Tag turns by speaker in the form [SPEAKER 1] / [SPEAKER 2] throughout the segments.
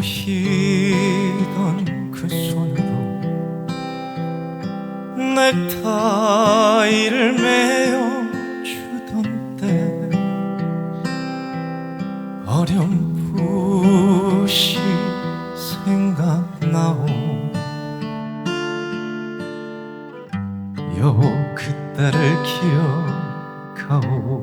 [SPEAKER 1] 보이던 그 손으로 넥타이를 매어 주던 때 어렴풋이 생각나오. 여보 그때를 기억하오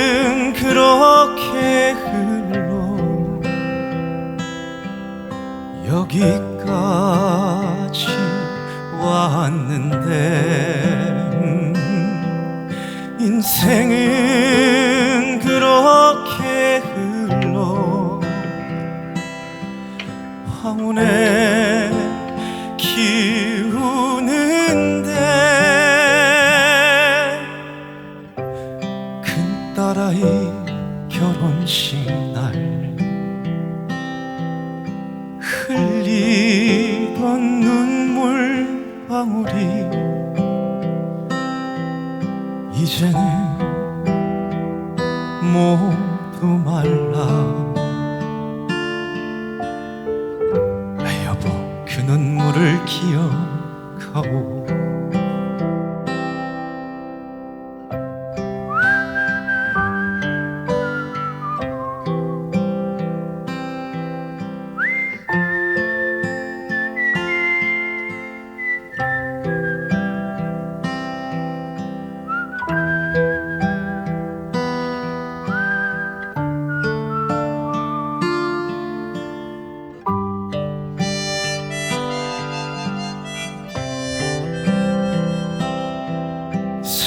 [SPEAKER 1] 여기까지 왔는데 음, 인생은 그렇게 흘러 황혼에 흘리던 눈물 방울이 이제는 모두 말라. 여보 그 눈물을 기억하오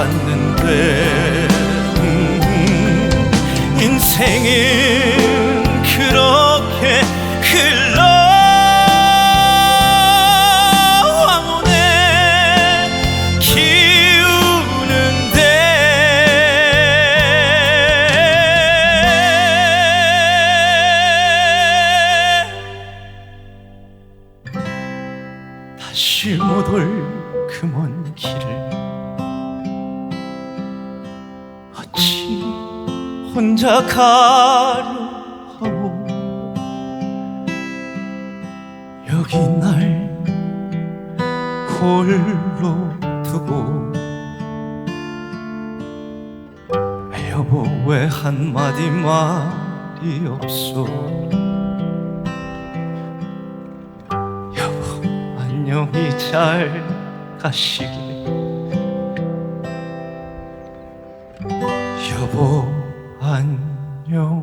[SPEAKER 1] 왔는데 음, 인생은 그렇게 흘러 황혼에 기우는데. 다시 못 올 그 먼 길을 혼자 가려 하오 여기 날 홀로 두고 여보 왜 한마디 말이 없소 여보 안녕히 잘 가시길. 여보 안녕히